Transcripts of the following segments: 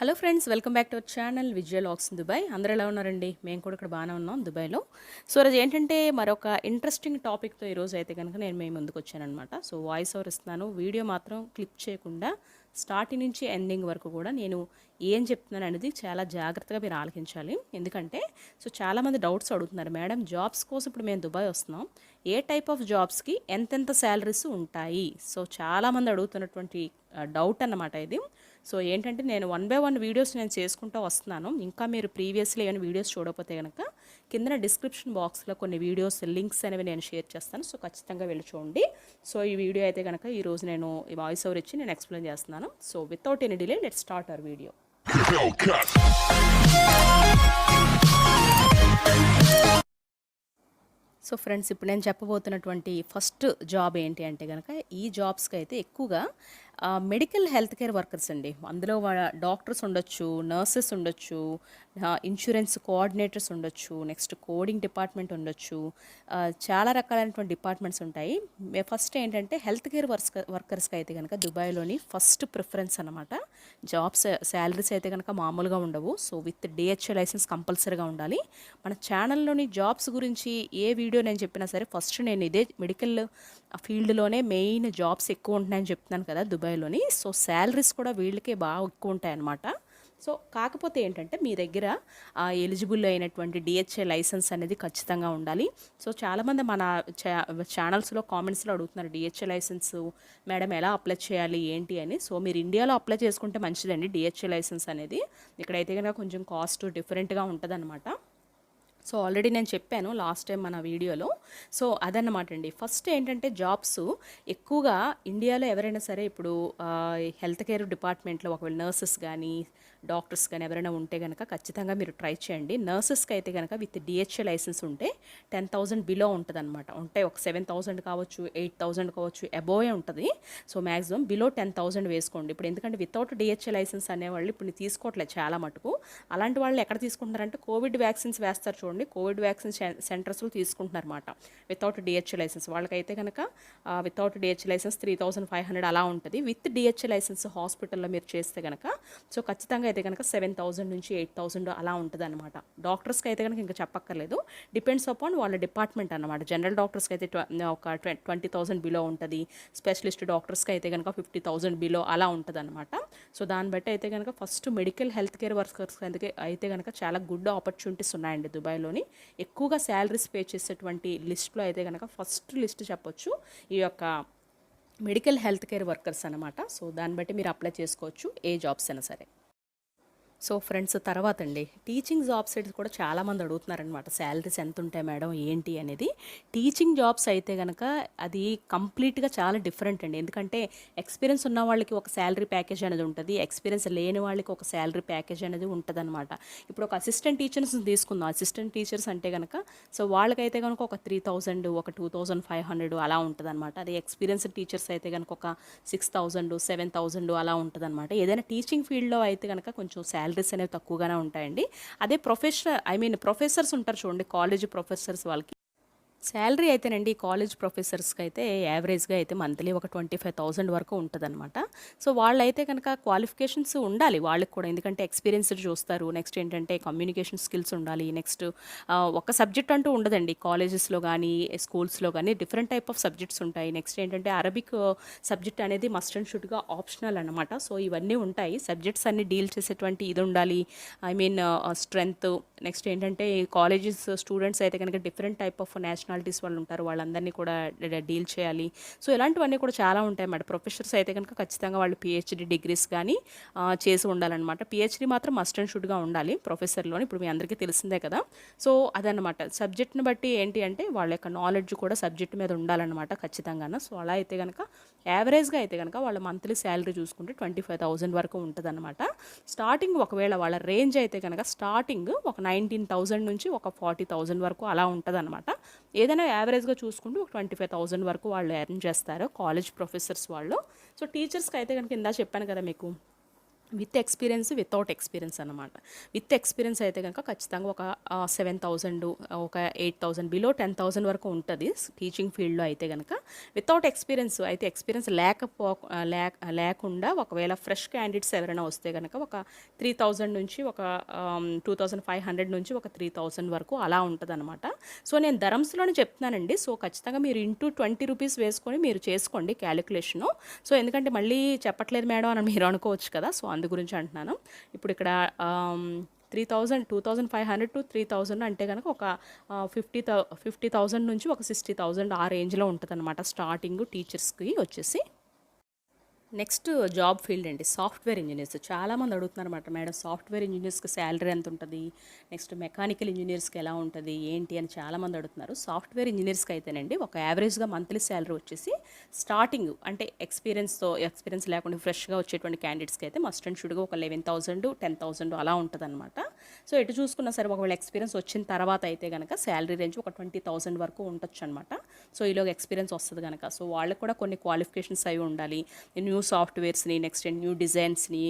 Hello friends welcome back to our channel Vijaya vlogs Dubai అందరూ ఎలా ఉన్నారండి? మేము కూడా ఇక్కడ బాగానే ఉన్నాం దుబాయ్లో. సో అది ఏంటంటే మరొక ఇంట్రెస్టింగ్ టాపిక్తో ఈరోజు అయితే కనుక నేను మేము ముందుకు వచ్చానమాట సో వాయిస్ ఓవర్ ఇస్తున్నాను. వీడియో మాత్రం క్లిప్ చేయకుండా స్టార్టింగ్ నుంచి ఎండింగ్ వరకు కూడా నేను ఏం చెప్తున్నాను అనేది చాలా జాగ్రత్తగా మీరు ఆలకించాలి ఎందుకంటే సో చాలామంది డౌట్స్ అడుగుతున్నారు. మేడం జాబ్స్ కోసం ఇప్పుడు మేము దుబాయ్ వస్తున్నాం. ఏ టైప్ ఆఫ్ జాబ్స్కి ఎంతెంత శాలరీస్ ఉంటాయి? సో చాలామంది అడుగుతున్నటువంటి డౌట్ అన్నమాట ఇది. సో ఏంటంటే నేను వన్ బై వన్ వీడియోస్ నేను చేసుకుంటూ వస్తున్నాను. ఇంకా మీరు ప్రీవియస్లీ ఏమైనా వీడియోస్ చూడకపోతే కనుక కింద డిస్క్రిప్షన్ బాక్స్లో కొన్ని వీడియోస్ లింక్స్ అనేవి నేను షేర్ చేస్తాను. సో ఖచ్చితంగా వెళ్ళి చూడండి. సో ఈ వీడియో అయితే కనుక ఈరోజు నేను ఈ వాయిస్ ఓవర్ ఇచ్చి నేను ఎక్స్ప్లెయిన్ చేస్తున్నాను. So without any delay let start our video. So friends ఇప్పుడు నేను చెప్పబోతున్నటువంటి ఫస్ట్ జాబ్ ఏంటి అంటే కనుక ఈ జాబ్స్కి అయితే ఎక్కువగా మెడికల్ హెల్త్ కేర్ వర్కర్స్ అండి. అందులో డాక్టర్స్ ఉండొచ్చు నర్సెస్ ఉండొచ్చు ఇన్సూరెన్స్ కోఆర్డినేటర్స్ ఉండొచ్చు నెక్స్ట్ కోడింగ్ డిపార్ట్మెంట్ ఉండొచ్చు చాలా రకాలైనటువంటి డిపార్ట్మెంట్స్ ఉంటాయి. ఫస్ట్ ఏంటంటే హెల్త్ కేర్ వర్క్ వర్కర్స్కి అయితే కనుక దుబాయ్లోని ఫస్ట్ ప్రిఫరెన్స్ అనమాట జాబ్స్ శాలరీస్ అయితే కనుక మామూలుగా ఉండవు. సో విత్ డిహెచ్ఏ లైసెన్స్ కంపల్సరీగా ఉండాలి. మన ఛానల్లోని జాబ్స్ గురించి ఏ వీడియో నేను చెప్పినా సరే ఫస్ట్ నేను ఇదే మెడికల్ ఫీల్డ్లోనే మెయిన్ జాబ్స్ ఎక్కువ ఉంటున్నాయని చెప్తున్నాను కదా దుబాయ్లోని. సో శాలరీస్ కూడా వీళ్ళకే బాగా ఎక్కువ ఉంటాయన్నమాట. సో కాకపోతే ఏంటంటే మీ దగ్గర ఎలిజిబుల్ అయినటువంటి డిహెచ్ఏ లైసెన్స్ అనేది ఖచ్చితంగా ఉండాలి. సో చాలామంది మన ఛానల్స్లో కామెంట్స్లో అడుగుతున్నారు డిహెచ్ఏ లైసెన్స్ మేడం ఎలా అప్లై చేయాలి? ఏంటి? అని. సో మీరు ఇండియాలో అప్లై చేసుకుంటే మంచిదండి డిహెచ్ఏ లైసెన్స్ అనేది. ఇక్కడైతే కనుక కొంచెం కాస్ట్ డిఫరెంట్గా ఉంటుందన్నమాట. సో ఆల్రెడీ నేను చెప్పాను లాస్ట్ టైం మన వీడియోలో. సో అదన్నమాట అండి. ఫస్ట్ ఏంటంటే జాబ్స్ ఎక్కువగా ఇండియాలో ఎవరైనా సరే ఇప్పుడు హెల్త్ కేర్ డిపార్ట్మెంట్లో ఒకవేళ నర్సెస్ కానీ డాక్టర్స్ కానీ ఎవరైనా ఉంటే కనుక ఖచ్చితంగా మీరు ట్రై చేయండి. నర్సెస్కి అయితే కనుక విత్ డిహెచ్ఏ లైసెన్స్ ఉంటే టెన్ థౌసండ్ బిలో ఉంటుంది అనమాట ఉంటే ఒక సెవెన్ థౌసండ్ కావచ్చు ఎయిట్ థౌసండ్ కావచ్చు అబోవే ఉంటుంది. So maximum below ten thousand వేసుకోండి. ఇప్పుడు ఎందుకంటే వితౌట్ డిహెచ్ఏ లైసెన్స్ అనేవాళ్ళు ఇప్పుడు తీసుకోవట్లేదు చాలా మటుకు. అలాంటి వాళ్ళు ఎక్కడ తీసుకుంటున్నారంటే కోవిడ్ వ్యాక్సిన్స్ వేస్తారు చూడండి. కోవిడ్ వ్యాక్సిన్ సెంటర్స్లో తీసుకుంటున్నారు అనమాట వితౌట్ డిహెచ్ఏ లైసెన్స్. వాళ్ళకైతే కనుక without DHA licence three thousand five hundred అలా ఉంటుంది. విత్ డిహెచ్ఏ లైసెన్స్ హాస్పిటల్లో మీరు చేస్తే కనుక సో ఖచ్చితంగా అయితే కనుక సెవెన్ థౌసండ్ నుంచి ఎయిట్ థౌసండ్ అలా ఉంటుంది అనమాట డాక్టర్స్కి అయితే కనుక ఇంకా చెప్పక్కర్లేదు. డిపెండ్స్ అపాన్ వాళ్ళ డిపార్ట్మెంట్ అనమాట జనరల్ డాక్టర్స్కి అయితే ట్వ- ఒక ట్వంటీ థౌసండ్ బిలో ఉంటుంది. స్పెషలిస్ట్ డాక్టర్స్కి అయితే కనుక ఫిఫ్టీ థౌసండ్ బిలో అలా ఉంటుంది అనమాట సో దాన్ని బట్టి అయితే కనుక first medical health care workers అయితే అయితే కనుక చాలా గుడ్ ఆపర్చునిటీస్ ఉన్నాయండి దుబాయ్లోని. ఎక్కువగా శాలరీస్ పే చేసేటువంటి లిస్ట్లో అయితే కనుక ఫస్ట్ లిస్ట్ చెప్పొచ్చు. ఈ యొక్క మెడికల్ హెల్త్ కేర్ వర్కర్స్ అనమాట సో దాన్ని బట్టి మీరు అప్లై చేసుకోవచ్చు ఏ జాబ్స్ అయినా సరే. సో ఫ్రెండ్స్ తర్వాత అండి టీచింగ్ జాబ్స్ అయితే కూడా చాలామంది అడుగుతున్నారనమాట శాలరీస్ ఎంత ఉంటాయి మేడం? ఏంటి అనేది. టీచింగ్ జాబ్స్ అయితే కనుక అది కంప్లీట్గా చాలా డిఫరెంట్ అండి. ఎందుకంటే ఎక్స్పీరియన్స్ ఉన్న వాళ్ళకి ఒక శాలరీ ప్యాకేజ్ అనేది ఉంటుంది. ఎక్స్పీరియన్స్ లేని వాళ్ళకి ఒక శాలరీ ప్యాకేజ్ అనేది ఉంటుంది అనమాట ఇప్పుడు ఒక అసిస్టెంట్ టీచర్స్ తీసుకుందాం. అసిస్టెంట్ టీచర్స్ అంటే కనుక సో వాళ్ళకైతే కనుక ఒక త్రీ థౌజండ్ ఒక టూ థౌజండ్ ఫైవ్ హండ్రెడ్ అలా ఉంటుంది అనమాట అదే ఎక్స్పీరియన్స్ టీచర్స్ అయితే కనుక ఒక సిక్స్ థౌజండ్ సెవెన్ థౌజండ్ అలా ఉంటుంది అనమాట ఏదైనా టీచింగ్ ఫీల్డ్లో అయితే కనుక కొంచెం శాలరీస్ అనేవి తక్కువగానే ఉంటాయండి. అదే ప్రొఫెషనల్ ఐ మీన్ ప్రొఫెసర్స్ ఉంటారు చూడండి కాలేజ్ ప్రొఫెసర్స్ వాళ్ళకి. శాలరీ అయితేనండి కాలేజ్ ప్రొఫెసర్స్కి అయితే యావరేజ్గా అయితే మంత్లీ ఒక ట్వంటీ ఫైవ్ థౌసండ్ వరకు ఉంటుందన్నమాట. సో వాళ్ళైతే కనుక క్వాలిఫికేషన్స్ ఉండాలి వాళ్ళకి కూడా. ఎందుకంటే ఎక్స్పీరియన్స్ చూస్తారు. నెక్స్ట్ ఏంటంటే కమ్యూనికేషన్ స్కిల్స్ ఉండాలి. నెక్స్ట్ ఒక సబ్జెక్ట్ అంటూ ఉండదండి. కాలేజెస్లో కానీ స్కూల్స్లో కానీ డిఫరెంట్ టైప్ ఆఫ్ సబ్జెక్ట్స్ ఉంటాయి. నెక్స్ట్ ఏంటంటే అరబిక్ సబ్జెక్ట్ అనేది మస్ట్ అండ్ షుడ్గా ఆప్షనల్ అనమాట సో ఇవన్నీ ఉంటాయి. సబ్జెక్ట్స్ అన్ని డీల్ చేసేటువంటి ఇది ఉండాలి. I mean strength. నెక్స్ట్ ఏంటంటే కాలేజెస్ స్టూడెంట్స్ అయితే కనుక different type of national personalities వాళ్ళు ఉంటారు వాళ్ళందరినీ కూడా డీల్ చేయాలి. సో ఇలాంటివన్నీ కూడా చాలా ఉంటాయి అన్నమాట ప్రొఫెసర్స్ అయితే కనుక ఖచ్చితంగా వాళ్ళు పిహెచ్డి డిగ్రీస్ కానీ చేసి ఉండాలన్నమాట. పిహెచ్డి మాత్రం మస్ట్ అండ్ షుడ్గా ఉండాలి ప్రొఫెసర్లోని ఇప్పుడు మీ అందరికీ తెలిసిందే కదా. సో అదనమాట సబ్జెక్ట్ని బట్టి ఏంటి అంటే వాళ్ళ యొక్క నాలెడ్జ్ కూడా సబ్జెక్ట్ మీద ఉండాలన్నమాట ఖచ్చితంగా సో అలా అయితే కనుక యావరేజ్గా అయితే కనుక వాళ్ళ మంత్లీ శాలరీ చూసుకుంటే ట్వంటీ ఫైవ్ థౌసండ్ వరకు ఉంటుందన్నమాట. స్టార్టింగ్ ఒకవేళ వాళ్ళ రేంజ్ అయితే కనుక స్టార్టింగ్ ఒక నైన్టీన్ థౌసండ్ నుంచి ఒక ఫార్టీ థౌసండ్ వరకు అలా ఉంటుందన్నమాట. ఏదైనా యావరేజ్గా చూసుకుంటూ ఒక ట్వంటీ ఫైవ్ థౌసండ్ వరకు వాళ్ళు ఎర్న్ చేస్తారు కాలేజ్ ప్రొఫెసర్స్ వాళ్ళు. సో టీచర్స్కి అయితే కనుక ఇందా చెప్పాను కదా మీకు. విత్ ఎక్స్పీరియన్స్ వితౌట్ ఎక్స్పీరియన్స్ అనమాట విత్ ఎక్స్పీరియన్స్ అయితే కనుక ఖచ్చితంగా ఒక సెవెన్ థౌజండ్ ఒక eight thousand below ten thousand వరకు ఉంటుంది టీచింగ్ ఫీల్డ్లో అయితే కనుక వితౌట్ ఎక్స్పీరియన్స్ అయితే ఎక్స్పీరియన్స్ లేకపో లేక లేకుండా ఒకవేళ ఫ్రెష్ క్యాండిడేట్స్ ఎవరైనా వస్తే కనుక ఒక త్రీ థౌజండ్ నుంచి ఒక టూ థౌజండ్ ఫైవ్ హండ్రెడ్ నుంచి ఒక త్రీ థౌజండ్ వరకు అలా ఉంటుంది అనమాట సో నేను ధరమ్స్లోనే చెప్తున్నానండి. సో ఖచ్చితంగా మీరు ఇంటూ ట్వంటీ రూపీస్ వేసుకొని మీరు చేసుకోండి క్యాలిక్యులేషను. సో ఎందుకంటే మళ్ళీ చెప్పట్లేదు మేడం అని మీరు అనుకోవచ్చు కదా. సో అందు గురించి అంటున్నాను. ఇప్పుడు ఇక్కడ three thousand two thousand five hundred to three thousand అంటే కనుక ఒక ఫిఫ్టీ థౌ ఫిఫ్టీ థౌజండ్ నుంచి ఒక సిక్స్టీ థౌజండ్ ఆ రేంజ్లో ఉంటుంది అనమాట స్టార్టింగ్ టీచర్స్కి వచ్చేసి. నెక్స్ట్ జాబ్ ఫీల్డ్ అండి సాఫ్ట్వేర్ ఇంజనీర్స్. చాలామంది అడుగుతున్నారు అనమాట మేడం సాఫ్ట్వేర్ ఇంజనీర్స్కి శాలరీ ఎంత ఉంటుంది? నెక్స్ట్ మెకానికల్ ఇంజనీర్స్కి ఎలా ఉంటుంది? ఏంటి? అని చాలామంది అడుగుతున్నారు. సాఫ్ట్వేర్ ఇంజనీర్స్కి అయితేనండి ఒక యావరేజ్గా మంత్లీ శాలరీ వచ్చేసి స్టార్టింగ్ అంటే ఎక్స్పీరియన్స్తో ఎక్స్పీరియన్స్ లేకుండా ఫ్రెష్గా వచ్చేటువంటి క్యాండిడేట్స్కి అయితే మస్ట్ అండ్ షుడ్గా ఒక లెవెన్ థౌసండ్ టెన్ థౌసండ్ అలా ఉంటుంది అనమాట సో ఎటు చూసుకున్నా సరే ఒకవేళ ఎక్స్పీరియన్స్ వచ్చిన తర్వాత అయితే కనుక శాలరీ రేంజ్ ఒక ట్వంటీ థౌసండ్ వరకు ఉండొచ్చు అనమాట సో ఈలోగా ఎక్స్పీరియన్స్ వస్తుంది కనుక సో వాళ్ళకి కూడా కొన్ని క్వాలిఫికేషన్స్ అవి ఉండాలి. న్యూ సాఫ్ట్వేర్స్ని నెక్స్ట్ న్యూ డిజైన్స్ని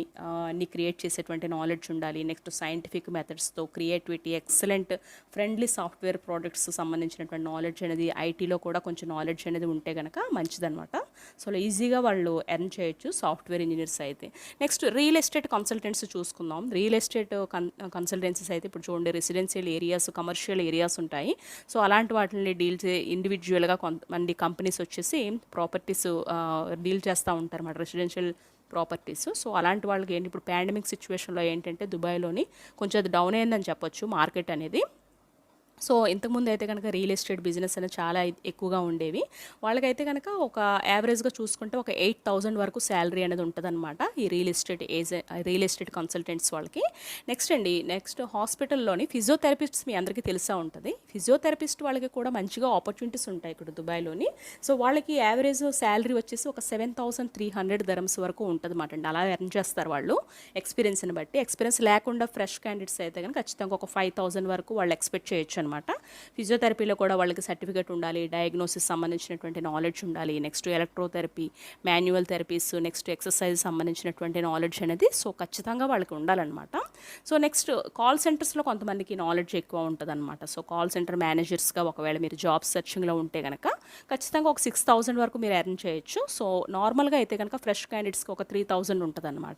అన్ని క్రియేట్ చేసేటువంటి నాలెడ్జ్ ఉండాలి. Next scientific మెథడ్స్తో creativity excellent friendly software products సంబంధించినటువంటి నాలెడ్జ్ అనేది ఐటీలో కూడా కొంచెం నాలెడ్జ్ అనేది ఉంటే కనుక మంచిదనమాట సో ఈజీగా వాళ్ళు ఎర్న్ చేయొచ్చు సాఫ్ట్వేర్ ఇంజనీర్స్ అయితే. నెక్స్ట్ రియల్ ఎస్టేట్ కన్సల్టెంట్స్ చూసుకుందాం. రియల్ ఎస్టేట్ కన్ కన్సల్టెన్సీస్ అయితే ఇప్పుడు చూడండి రెసిడెన్షియల్ ఏరియాస్ కమర్షియల్ ఏరియాస్ ఉంటాయి. సో అలాంటి వాటిని డీల్ చే ఇండివిజువల్గా కొంతమంది కంపెనీస్ వచ్చేసి ప్రాపర్టీస్ డీల్ చేస్తూ ఉంటారు అన్నమాట రెసిడెన్షియల్ ప్రాపర్టీస్ సో అలాంటి వాళ్ళకి ఏంటి? ఇప్పుడు పాండమిక్ సిచ్యువేషన్లో ఏంటంటే దుబాయ్లోని కొంచెం అది డౌన్ అయిందని చెప్పొచ్చు మార్కెట్ అనేది. సో ఇంతకుముందు అయితే కనుక రియల్ ఎస్టేట్ బిజినెస్ అనేది చాలా ఎక్కువగా ఉండేవి. వాళ్ళకైతే కనుక ఒక యావరేజ్గా చూసుకుంటే ఒక ఎయిట్ థౌజండ్ వరకు శాలరీ అనేది ఉంటుందన్నమాట ఈ real estate age real estate consultants వాళ్ళకి. నెక్స్ట్ అండి నెక్స్ట్ హాస్పిటల్లోని ఫిజియోథెరపిస్ట్స్ మీ అందరికీ తెలిసా ఉంటుంది. ఫిజియోథెరపిస్ట్ వాళ్ళకి కూడా మంచిగా ఆపర్చునిటీస్ ఉంటాయి ఇక్కడ దుబాయ్లోని. సో వాళ్ళకి యావరేజ్ శాలరీ వచ్చేసి ఒక seven thousand three hundred dirhams వరకు ఉంటుంది మాట అండి. అలా ఎర్న్ చేస్తారు వాళ్ళు ఎక్స్పీరియన్స్ని బట్టి. ఎక్స్పీరియన్స్ లేకుండా ఫ్రెష్ క్యాండిడేట్స్ అయితే కనుక ఖచ్చితంగా ఒక ఫైవ్ థౌసండ్ వరకు వాళ్ళు ఎక్స్పెక్ట్ చేయొచ్చు అనమాట. ఫిజియోథెరపీలో కూడా వాళ్ళకి సర్టిఫికేట్ ఉండాలి డయాగ్నోసిస్ సంబంధించినటువంటి నాలెడ్జ్ ఉండాలి next electrotherapy manual therapies next exercise సంబంధించినటువంటి నాలెడ్జ్ అనేది సో ఖచ్చితంగా వాళ్ళకి ఉండాలన్నమాట. సో నెక్స్ట్ కాల్ సెంటర్స్లో కొంతమందికి నాలెడ్జ్ ఎక్కువ ఉంటుందన్నమాట. సో కాల్ సెంటర్ మేనేజర్స్గా ఒకవేళ మీరు జాబ్ సెర్చింగ్లో ఉంటే కనుక ఖచ్చితంగా ఒక సిక్స్ థౌసండ్ వరకు మీరు ఎర్న్ చేయొచ్చు. సో నార్మల్గా అయితే కనుక ఫ్రెష్ క్యాండిడేట్స్కి ఒక త్రీ థౌసండ్ ఉంటుందన్నమాట.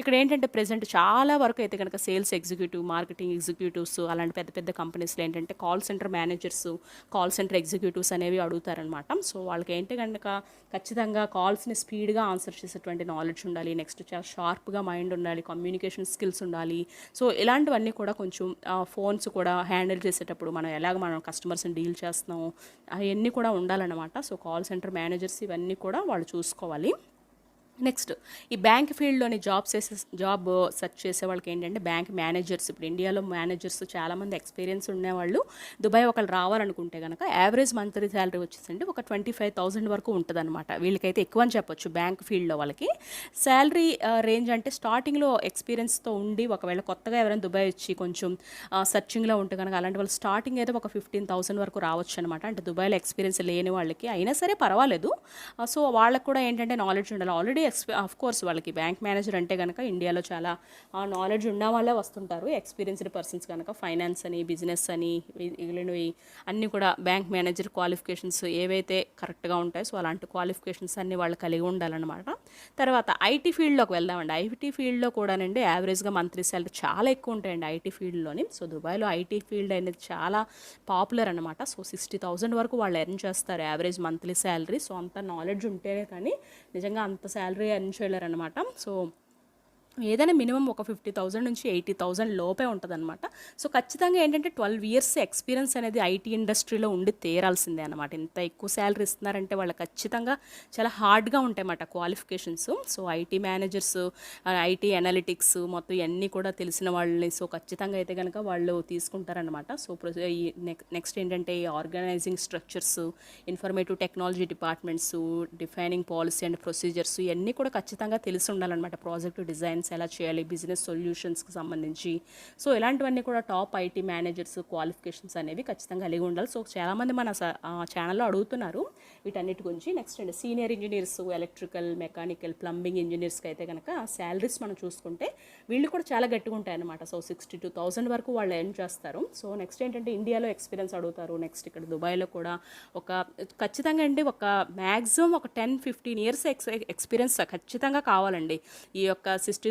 ఇక్కడ ఏంటంటే ప్రెసెంట్ చాలా వరకు అయితే కనుక సేల్స్ ఎగ్జిక్యూటివ్ మార్కెటింగ్ ఎగ్జిక్యూటివ్స్ అలాంటి పెద్ద పెద్ద కంపెనీస్లో ఏంటంటే అంటే call centre managers call centre executives అనేవి అడుగుతారనమాట సో వాళ్ళకి ఏంటి కనుక ఖచ్చితంగా కాల్స్ని స్పీడ్గా ఆన్సర్ చేసేటువంటి నాలెడ్జ్ ఉండాలి నెక్స్ట్ చాలా షార్ప్గా మైండ్ ఉండాలి కమ్యూనికేషన్ స్కిల్స్ ఉండాలి. సో ఇలాంటివన్నీ కూడా కొంచెం ఫోన్స్ కూడా హ్యాండిల్ చేసేటప్పుడు మనం ఎలాగ మనం కస్టమర్స్ని డీల్ చేస్తున్నాం అవన్నీ కూడా ఉండాలన్నమాట. సో కాల్ సెంటర్ మేనేజర్స్ ఇవన్నీ కూడా వాళ్ళు చూసుకోవాలి. నెక్స్ట్ ఈ బ్యాంక్ ఫీల్డ్లోని జాబ్ చేసే జాబ్ సెర్చ్ చేసే వాళ్ళకి ఏంటంటే బ్యాంక్ మేనేజర్స్ ఇప్పుడు ఇండియాలో మేనేజర్స్ చాలామంది ఎక్స్పీరియన్స్ ఉండేవాళ్ళు దుబాయ్ ఒకళ్ళు రావాలనుకుంటే కనుక యావరేజ్ మంత్లీ శాలరీ వచ్చేసండి ఒక ట్వంటీ ఫైవ్ థౌసండ్ వరకు ఉంటుంది అనమాట వీళ్ళకైతే ఎక్కువ అని చెప్పొచ్చు బ్యాంక్ ఫీల్డ్లో వాళ్ళకి. శాలరీ రేంజ్ అంటే స్టార్టింగ్లో ఎక్స్పీరియన్స్తో ఉండి ఒకవేళ కొత్తగా ఎవరైనా దుబాయ్ వచ్చి కొంచెం సర్చింగ్లో ఉంటే కనుక అలాంటి వాళ్ళు స్టార్టింగ్ అయితే ఒక ఫిఫ్టీన్ థౌసండ్ వరకు రావచ్చు అనమాట అంటే దుబాయ్లో ఎక్స్పీరియన్స్ లేని వాళ్ళకి. అయినా సరే పర్వాలేదు. సో వాళ్ళకి కూడా ఏంటంటే నాలెడ్జ్ ఉండాలి. ఆల్రెడీ ఎక్స్పీ ఆఫ్ కోర్స్ వాళ్ళకి బ్యాంక్ మేనేజర్ అంటే కనుక ఇండియాలో చాలా నాలెడ్జ్ ఉన్న వాళ్ళే వస్తుంటారు. ఎక్స్పీరియన్స్డ్ పర్సన్స్ కనుక ఫైనాన్స్ అని బిజినెస్ అని మిగిలినవి అన్నీ కూడా బ్యాంక్ మేనేజర్ క్వాలిఫికేషన్స్ ఏవైతే కరెక్ట్గా ఉంటాయో సో అలాంటి క్వాలిఫికేషన్స్ అన్నీ వాళ్ళు కలిగి ఉండాలన్నమాట. తర్వాత ఐటీ ఫీల్డ్లోకి వెళ్దామండి. ఐటీ ఫీల్డ్లో కూడానండి యావరేజ్గా మంత్లీ శాలరీ చాలా ఎక్కువ ఉంటాయండి ఐటీ ఫీల్డ్లోని సో దుబాయ్లో ఐటీ ఫీల్డ్ అనేది చాలా పాపులర్ అనమాట సో సిక్స్టీ థౌజండ్ వరకు వాళ్ళు ఎర్న్ చేస్తారు యావరేజ్ మంత్లీ శాలరీ సో అంత నాలెడ్జ్ ఉంటేనే కానీ నిజంగా అంత శాలరీ ఎర్న్ అనమాట సో ఏదైనా మినిమం ఒక ఫిఫ్టీ థౌజండ్ నుంచి ఎయిటీ థౌజండ్ లోపే ఉంటుందన్నమాట. సో ఖచ్చితంగా ఏంటంటే ట్వెల్వ్ ఇయర్స్ ఎక్స్పీరియన్స్ అనేది ఐటీ ఇండస్ట్రీలో ఉండి తీరాల్సిందే అనమాట ఇంత ఎక్కువ శాలరీ ఇస్తున్నారంటే వాళ్ళు ఖచ్చితంగా చాలా హార్డ్గా ఉంటాయన్నమాట qualifications. So IT managers IT analytics మొత్తం ఇవన్నీ కూడా తెలిసిన వాళ్ళని సో ఖచ్చితంగా అయితే కనుక వాళ్ళు తీసుకుంటారనమాట సో ఈ నెక్స్ట్ ఏంటంటే ఈ organising structures informative technology departments defining policy and procedures ఇవన్నీ కూడా ఖచ్చితంగా తెలిసి ఉండాలన్నమాట. ప్రాజెక్ట్ డిజైన్స్ ప్రెజెంటేషన్స్ ఎలా చేయాలి బిజినెస్ సొల్యూషన్స్కి సంబంధించి. సో ఇలాంటివన్నీ కూడా టాప్ ఐటీ మేనేజర్స్ క్వాలిఫికేషన్స్ అనేవి ఖచ్చితంగా కలిగి ఉండాలి. సో చాలామంది మన ఛానల్లో అడుగుతున్నారు. వీటన్నిటి గురించి నెక్స్ట్ అండి senior engineers electrical mechanical plumbing ఇంజనీర్స్కి అయితే కనుక శాలరీస్ మనం చూసుకుంటే వీళ్ళు కూడా చాలా గట్టిగా ఉంటాయి అనమాట సో సిక్స్టీ టూ థౌసండ్ వరకు వాళ్ళు ఎర్న్ చేస్తారు. సో నెక్స్ట్ ఏంటంటే ఇండియాలో ఎక్స్పీరియన్స్ అడుగుతారు. నెక్స్ట్ ఇక్కడ దుబాయ్లో కూడా ఒక ఖచ్చితంగా అండి ఒక మ్యాక్సిమం ఒక టెన్ ఫిఫ్టీన్ ఇయర్స్ ఎక్స్ ఎక్స్పీరియన్స్ ఖచ్చితంగా కావాలండి. ఈ యొక్క sixty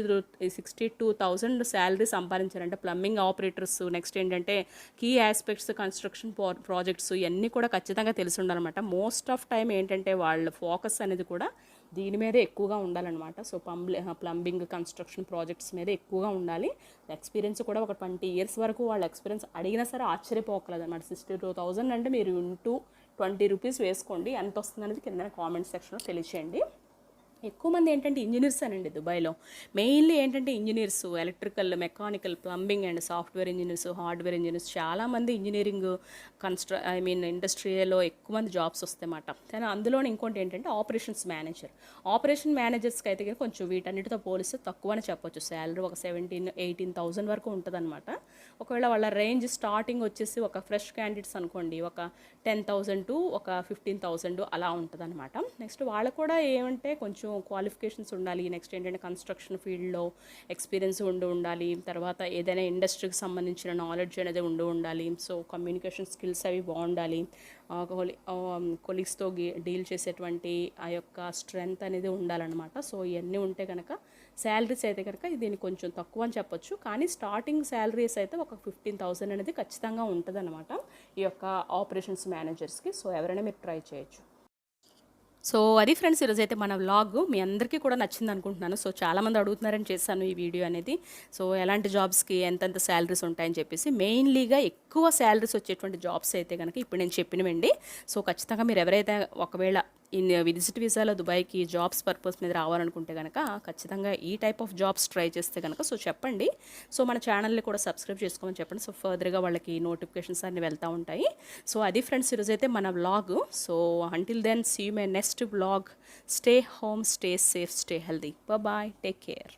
sixty two thousand salary సంపాదించారంటే plumbing operators next ఏంటంటే కీ ఆస్పెక్ట్స్ కన్స్ట్రక్షన్ ప్రాజెక్ట్స్ ఇవన్నీ కూడా ఖచ్చితంగా తెలిసి ఉండాలన్నమాట. మోస్ట్ ఆఫ్ టైం ఏంటంటే వాళ్ళ ఫోకస్ అనేది కూడా దీని మీదే ఎక్కువగా ఉండాలన్నమాట. సో పంబ్లి ప్లంబింగ్ కన్స్ట్రక్షన్ ప్రాజెక్ట్స్ మీద ఎక్కువగా ఉండాలి. ఎక్స్పీరియన్స్ కూడా ఒక ట్వంటీ ఇయర్స్ వరకు వాళ్ళ ఎక్స్పీరియన్స్ అడిగినా సరే ఆశ్చర్యపోకలేదు అనమాట సిక్స్టీ టూ థౌజండ్ అంటే మీరు ఇంటూ ట్వంటీ రూపీస్ వేసుకోండి. ఎంత వస్తుంది అనేది కింద కామెంట్ సెక్షన్లో తెలియచేయండి. ఎక్కువ మంది ఏంటంటే ఇంజనీర్స్ అనండి దుబాయ్లో. మెయిన్లీ ఏంటంటే engineers electrical mechanical plumbing and software engineers hardware engineers చాలామంది ఇంజనీరింగ్ కన్స్ట్ర ఐ మీన్ ఇండస్ట్రీలో ఎక్కువ మంది జాబ్స్ వస్తాయన్నమాట. కానీ అందులోనే ఇంకోటి ఏంటంటే ఆపరేషన్స్ మేనేజర్. ఆపరేషన్ మేనేజర్స్కి అయితే కనుక కొంచెం వీటన్నిటితో పోలిస్తే తక్కువని చెప్పొచ్చు. శాలరీ ఒక సెవెంటీన్ ఎయిటీన్ థౌసండ్ వరకు ఉంటుందన్నమాట. ఒకవేళ వాళ్ళ రేంజ్ స్టార్టింగ్ వచ్చేసి ఒక ఫ్రెష్ క్యాండిడేట్స్ అనుకోండి ఒక టెన్ థౌసండ్ టు ఒక ఫిఫ్టీన్ థౌసండ్ అలా ఉంటుందన్నమాట. నెక్స్ట్ వాళ్ళకు కూడా ఏమంటే కొంచెం కొంచెం క్వాలిఫికేషన్స్ ఉండాలి. నెక్స్ట్ ఏంటంటే కన్స్ట్రక్షన్ ఫీల్డ్లో ఎక్స్పీరియన్స్ ఉండి ఉండాలి. తర్వాత ఏదైనా ఇండస్ట్రీకి సంబంధించిన నాలెడ్జ్ అనేది ఉండి ఉండాలి. సో కమ్యూనికేషన్ స్కిల్స్ అవి బాగుండాలి. కొలీగ్స్తో డీల్ చేసేటువంటి ఆ యొక్క స్ట్రెంగ్త్ అనేది ఉండాలన్నమాట. సో ఇవన్నీ ఉంటే కనుక శాలరీస్ అయితే కనుక దీన్ని కొంచెం తక్కువ అని చెప్పొచ్చు. కానీ స్టార్టింగ్ శాలరీస్ అయితే ఒక ఫిఫ్టీన్ థౌసండ్ అనేది ఖచ్చితంగా ఉంటుంది ఈ యొక్క ఆపరేషన్స్ మేనేజర్స్కి సో ఎవరైనా మీరు ట్రై చేయొచ్చు. సో అది ఫ్రెండ్స్ ఈరోజు అయితే మన వ్లాగ్ మీ అందరికీ కూడా నచ్చింది అనుకుంటున్నాను. సో చాలామంది అడుగుతున్నారని చేశాను ఈ వీడియో అనేది. సో ఎలాంటి జాబ్స్కి ఎంతెంత శాలరీస్ ఉంటాయని చెప్పేసి మెయిన్లీగా ఎక్కువ శాలరీస్ వచ్చేటువంటి జాబ్స్ అయితే కనుక ఇప్పుడు నేను చెప్పినవండి. సో ఖచ్చితంగా మీరు ఎవరైతే ఒకవేళ ఇన్ uh, విజిట్ వీసాలో దుబాయ్కి జాబ్స్ పర్పస్ మీద రావాలనుకుంటే కనుక ఖచ్చితంగా ఈ టైప్ ఆఫ్ జాబ్స్ ట్రై చేస్తే కనుక సో చెప్పండి. సో మన ఛానల్ని కూడా సబ్స్క్రైబ్ చేసుకోమని చెప్పండి. సో ఫర్దర్గా వాళ్ళకి నోటిఫికేషన్స్ అన్నీ వెళ్తూ ఉంటాయి. సో అది ఫ్రెండ్స్ ఈరోజు అయితే మన vlog. So until then see my next vlog stay home stay safe stay healthy bye take care